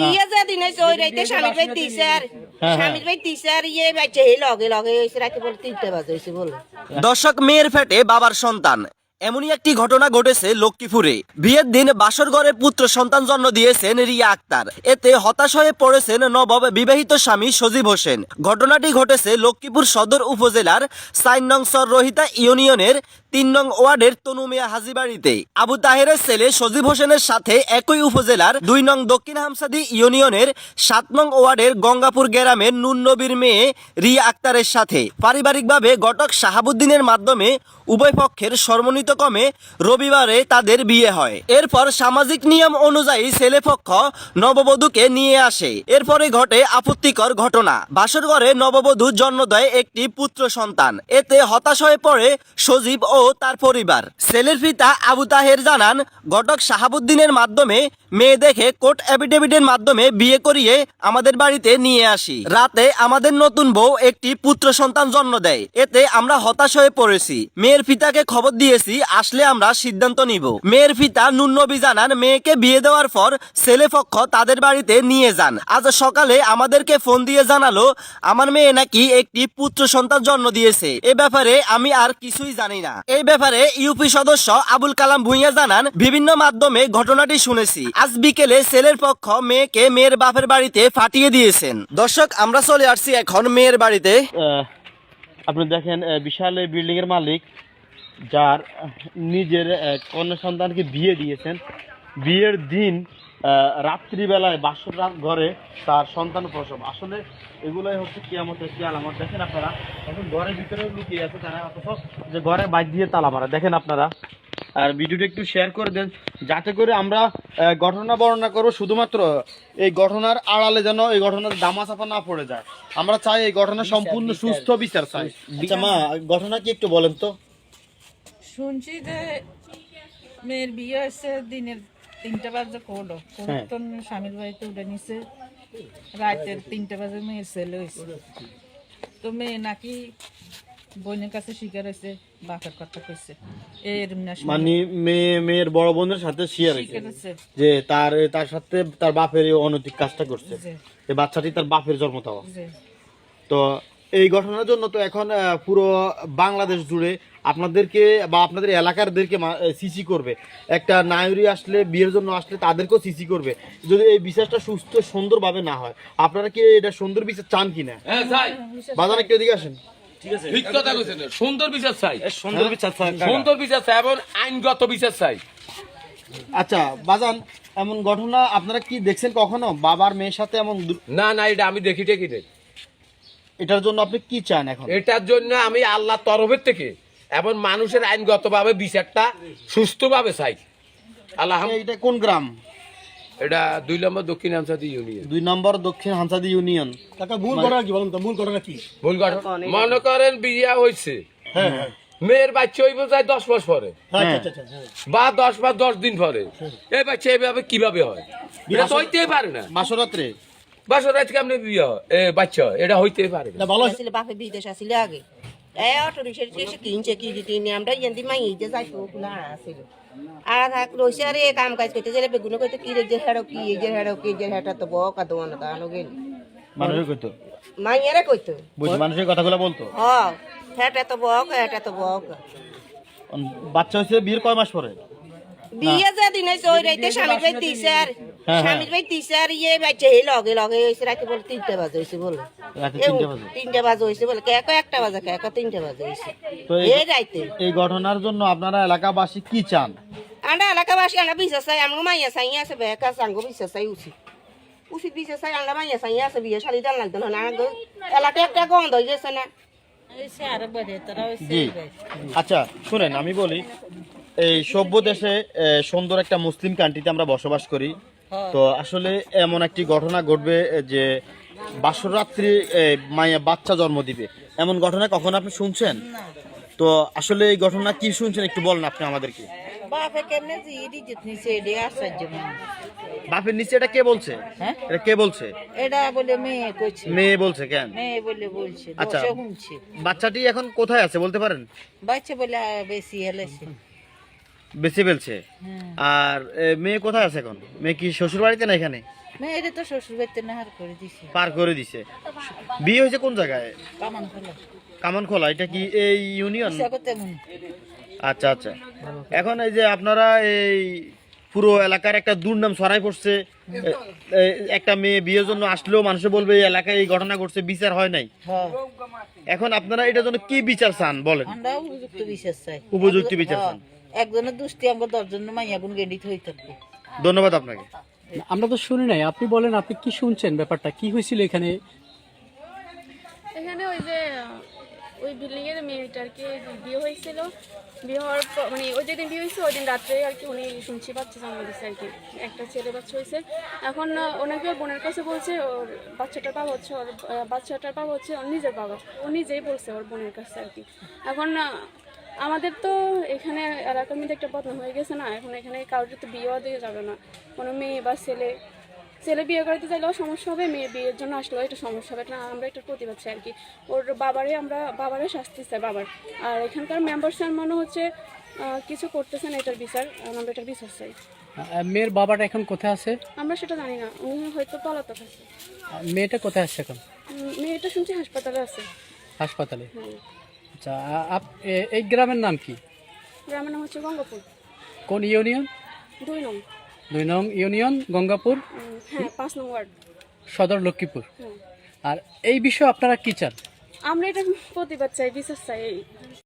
বিয়ে যে দিন হয়েছে ওই রাইতে স্বামীর ভাই দিছে আর স্বামীর ভাই দিছে আর ইয়ে বাচ্চা এই লগে লগে হয়েছে রাতে বলে তিনটে বাজে হয়েছে বলে দর্শক মেয়ের ফেটে বাবার সন্তান এমনই একটি ঘটনা ঘটেছে লক্ষ্মীপুরে। বিয়ের দিন বাসর ঘরে পুত্র সন্তান জন্ম দিয়েছেন রিয়া আক্তার। এতে হতাশ হয়ে পড়েছেন নবব বিবাহিত স্বামী সজীব হোসেন। ঘটনাটি ঘটেছে লক্ষ্মীপুর সদর উপজেলার সাইন নং সর রোহিতা ইউনিয়নের তিন নং ওয়ার্ডের তনুমিয়া হাজিবাড়িতে। আবু তাহেরের ছেলে সজীব হোসেনের সাথে একই উপজেলার দুই নং দক্ষিণ হামসাদি ইউনিয়নের সাত নং ওয়ার্ডের গঙ্গাপুর গ্রামের নুন নবীর মেয়ে রিয়া আক্তারের সাথে। পারিবারিকভাবে ঘটক শাহাবুদ্দিনের মাধ্যমে উভয় পক্ষের সর্বনিত কমে রবিবারে তাদের বিয়ে হয়। এরপর সামাজিক নিয়ম অনুযায়ী ছেলেপক্ষ নববধূকে নিয়ে আসে। এরপরে ঘটে আপত্তিকর ঘটনা। বাসর ঘরে নববধূ জন্ম দেয় একটি পুত্র সন্তান। এতে হতাশ হয়ে পড়ে সজীব ও তার পরিবার। ছেলের পিতা আবু তাহের জানান, ঘটক শাহাবুদ্দিনের মাধ্যমে মেয়ে দেখে কোর্ট অ্যাফিডেভিটের মাধ্যমে বিয়ে করিয়ে আমাদের বাড়িতে নিয়ে আসি। রাতে আমাদের নতুন বউ একটি পুত্র সন্তান জন্ম দেয়। এতে আমরা হতাশ হয়ে পড়েছি। মেয়ের পিতাকে খবর দিয়েছি আসলে আমরা সিদ্ধান্ত নিব। মেয়ের পিতা নুন্নবী জানান, মেয়েকে বিয়ে দেওয়ার পর ছেলে পক্ষ তাদের বাড়িতে নিয়ে যান। আজ সকালে আমাদেরকে ফোন দিয়ে জানালো, আমার মেয়ে নাকি একটি পুত্র সন্তান জন্ম দিয়েছে। এ ব্যাপারে আমি আর কিছুই জানি না। এই ব্যাপারে ইউপি সদস্য আবুল কালাম ভুঁইয়া জানান, বিভিন্ন মাধ্যমে ঘটনাটি শুনেছি। আজ বিকেলে ছেলের পক্ষ মেয়েকে মেয়ের বাপের বাড়িতে ফাটিয়ে দিয়েছেন। দর্শক, আমরা চলে আসছি এখন মেয়ের বাড়িতে। আপনি দেখেন বিশাল বিল্ডিং এর মালিক। যার নিজের কন্যা সন্তানকে বিয়ে দিয়েছেন। বিয়ের দিন রাত্রিবেলায় বাসর রাত ঘরে তার সন্তান প্রসব। আসলে এগুলোই হচ্ছে কিয়ামতের কি আলামত দেখেন আপনারা এখন ঘরের ভিতরে লুকিয়ে আছে তারা অথচ যে ঘরে বাইর দিয়ে তালা মারা। দেখেন আপনারা। আর ভিডিওটা একটু শেয়ার করে দেন যাতে করে আমরা ঘটনা বর্ণনা করব শুধুমাত্র এই ঘটনার আড়ালে যেন এই ঘটনার দামা চাপা না পড়ে যায়। আমরা চাই এই ঘটনা সম্পূর্ণ সুস্থ বিচার চাই। আচ্ছা মা ঘটনা কি একটু বলেন তো? শুনছি যে মেয়ের বিয়ে হয়েছে দিনের তিনটা বাজে করল হ্যাঁ। তো স্বামীর বাড়িতে উঠে নিছে। রাতের তিনটা বাজে মেয়ের ছেলে হয়েছে। তো মেয়ে নাকি বোনের কাছে শিকার হয়েছে বাপের কথা কইছে। এর মানে মেয়ে মেয়ের বড় বোনের সাথে শেয়ার শিকার হয়েছে। যে তার তার সাথে তার বাপের অনৈতিক কাজটা করছে। এই বাচ্চাটি তার বাপের জন্ম দেওয়া। যে তো এই ঘটনার জন্য তো এখন পুরো বাংলাদেশ জুড়ে আপনাদেরকে বা আপনাদের এলাকারদেরকে সিসি করবে। একটা নায়রি আসলে বিয়ের জন্য আসলে তাদেরকেও সিসি করবে। যদি এই বিচারটা সুস্থ সুন্দরভাবে না হয় আপনারা কি এটা সুন্দর বিচার চান কিনা? হ্যাঁ বাজারে কেউ দিকে আসেন। ঠিক কথা কইছেন সুন্দর বিচার চাই। সুন্দর বিচার সুন্দর বিচার চাই এবং আইনগত বিচার চাই। আচ্ছা বাজান এমন ঘটনা আপনারা কি দেখছেন কখনো? বাবার মেয়ের সাথে এমন না না এটা আমি দেখি টেকি দেখি। এটার জন্য আপনি কি চান এখন? এটার জন্য আমি আল্লাহ তরফের থেকে এবং মানুষের আইনগতভাবে বিচারটা সুস্থভাবে চাই। আল্লাহ এটা কোন গ্রাম? এটা দুই নম্বর দক্ষিণ আঞ্চলিক ইউনিয়ন। দুই নম্বর দক্ষিণ হানসাদি ইউনিয়ন। কাকা মূল ঘটনা কি বলুন তো? মূল ঘটনা কি? ভুল ঘটনা মনে করেন বিয়া হয়েছে। হ্যাঁ হ্যাঁ। মেয়ের বাচ্চা হইব যায় দশ মাস পরে। আচ্ছা আচ্ছা আচ্ছা হ্যাঁ। বা দশ মাস দশ দিন পরে। এই বাচ্চা এইভাবে কীভাবে হয়? এটা তো হইতেই পারে না। মাসরাত্রে? বাসর রাত কেমনি বিয়ে এ বাচ্চা এটা হইতেই পারে। না না ভালো আসলে বাপে বিদেশ আসলে আগে। এই অটো রিক্সা এসে কিনছে কি কিনে। আমরা ইয়ান্দি মাই যে যাইতো ওগুলো আসিল আর থাক রইছে আরে কাম কাজ করতে গেলে বেগুনো করতে কি রে যে হেড়ো কি এই যে হেড়ো কি যে হেটা তো বক দোয়ানো দানো গেল। মানুষের কইতো? মাইয়ারে কইতো। বুঝ মানুষের কথাগুলো বলতো? হ হেটা তো বক হেটা তো বক। বাচ্চা হয়েছে বিয়ের কয় মাস পরে? বিয়ে যে দিন হয়েছে ওই রাইতে স্বামীর ভাই দিছে আর হ্যাঁ। স্বামীর ভাই দিছে আর ইয়ে বাচ্চা এই লগে লগে হয়েছে রাতে বলে তিনটে বাজে হয়েছে বলে। তিনটে বাজে। হয়েছে বলে। কে কয় একটা বাজে কে কয় তিনটে বাজে হয়েছে এই- রাইতে। এই ঘটনার জন্য আপনারা এলাকাবাসী কি চান? আমরা এলাকাবাসী আমরা বিশ্বাস চাই আমরা মাইয়া চাই আছে বেকা আছে আঙ্গো বিশ্বাস চাই উচিত। উচিত বিশ্বাস চাই আমরা মাইয়া চাই আছে বিয়ে শাড়ি দাল লাগতো না এলাকা একটা গন্ধ হয়ে গেছে না আচ্ছা শুনেন আমি বলি এই সভ্য দেশে সুন্দর একটা মুসলিম কান্ট্রিতে আমরা বসবাস করি। তো আসলে এমন একটি ঘটনা ঘটবে যে বাসর রাত্রি মায়া বাচ্চা জন্ম দিবে। এমন ঘটনা কখনো আপনি শুনছেন? তো আসলে এই ঘটনা কি শুনছেন একটু বলেন আপনি আমাদেরকে। বাপের নিচে এটা কে বলছে? হ্যাঁ? এটা কে বলছে? এটা বলে মেয়ে কইছে। মেয়ে বলছে কেন? মেয়ে বলে বলছে আচ্ছা। বাচ্চাটি এখন কোথায় আছে বলতে পারেন? বাচ্চা বলে বেশি হেলেছে। বেঁচে ফেলছে। হ্যাঁ। আর মেয়ে কোথায় আছে এখন? মেয়ে কি শ্বশুর বাড়িতে না এখানে? মেয়েরে তো শ্বশুর বাড়িতে নাহার করে দিছে। পার করে দিছে। বিয়ে হয়েছে কোন জায়গায়? কামান কামানখোলা এটা কি এই ইউনিয়ন? আচ্ছা আচ্ছা। এখন এই যে আপনারা এই পুরো এলাকার একটা দুর্নাম ছড়াই পড়ছে। একটা মেয়ে বিয়ের জন্য আসলেও মানুষে বলবে এই এলাকায় এই ঘটনা ঘটছে বিচার হয় নাই। হ্যাঁ। এখন আপনারা এটার জন্য কি বিচার চান বলেন? উপযুক্ত বিশ্বাস চাই। উপযুক্ত বিচার হ্যাঁ, চান। একজনের দুষ্টি আমরা দশজন মাইয়া গুণ গেন্ডিত হয়ে থাকব ধন্যবাদ আপনাকে। আমরা তো শুনি নাই আপনি বলেন আপনি কি শুনছেন ব্যাপারটা? কি হয়েছিল এখানে? এখানে ওই যে ওই বিল্ডিং এর মেয়েটার কি বিয়ে হয়েছিল। বিয়ে হওয়ার পর মানে ওই যেদিন বিয়ে হয়েছে ওই দিন রাত্রে আর কি উনি শুনছি বাচ্চা জন্ম দিচ্ছে আর কি। একটা ছেলে বাচ্চা হয়েছে। এখন ওনাকে ওর বোনের কাছে বলছে, ওর বাচ্চাটার বাবা হচ্ছে, ওর বাচ্চাটার বাবা হচ্ছে ওর নিজের বাবা। ও নিজেই বলছে ওর বোনের কাছে আর কি। এখন আমাদের তো এখানে এলাকার মধ্যে একটা বদনাম হয়ে গেছে না? এখন এখানে কারোর তো বিয়েও দিয়ে যাবে না। কোনো মেয়ে বা ছেলে ছেলে বিয়ে করতে চাইলেও সমস্যা হবে মেয়ে বিয়ের জন্য আসলেও এটা সমস্যা হবে। না আমরা একটা প্রতিবাদ চাই আর কি। ওর বাবারে আমরা বাবারে শাস্তি চাই বাবার। আর এখানকার মেম্বার স্যার মনে হচ্ছে কিছু করতেছেন এটার বিচার আমরা এটার বিচার চাই। মেয়ের বাবাটা এখন কোথায় আছে? আমরা সেটা জানি না। উনি হয়তো পলাতক আছে। মেয়েটা কোথায় আছে এখন? মেয়েটা শুনছি হাসপাতালে আছে। হাসপাতালে? আচ্ছা আপ- এই গ্রামের নাম কি? গ্রামের নাম হচ্ছে গঙ্গাপুর। কোন ইউনিয়ন? দুই নং। দুই নং ইউনিয়ন গঙ্গাপুর? হ্যাঁ পাঁচ নং ওয়ার্ড। সদর লক্ষ্মীপুর। আর এই বিষয়ে আপনারা কি চান? আমরা এটা প্রতিবাদ চাই বিশ্বাস চাই এই।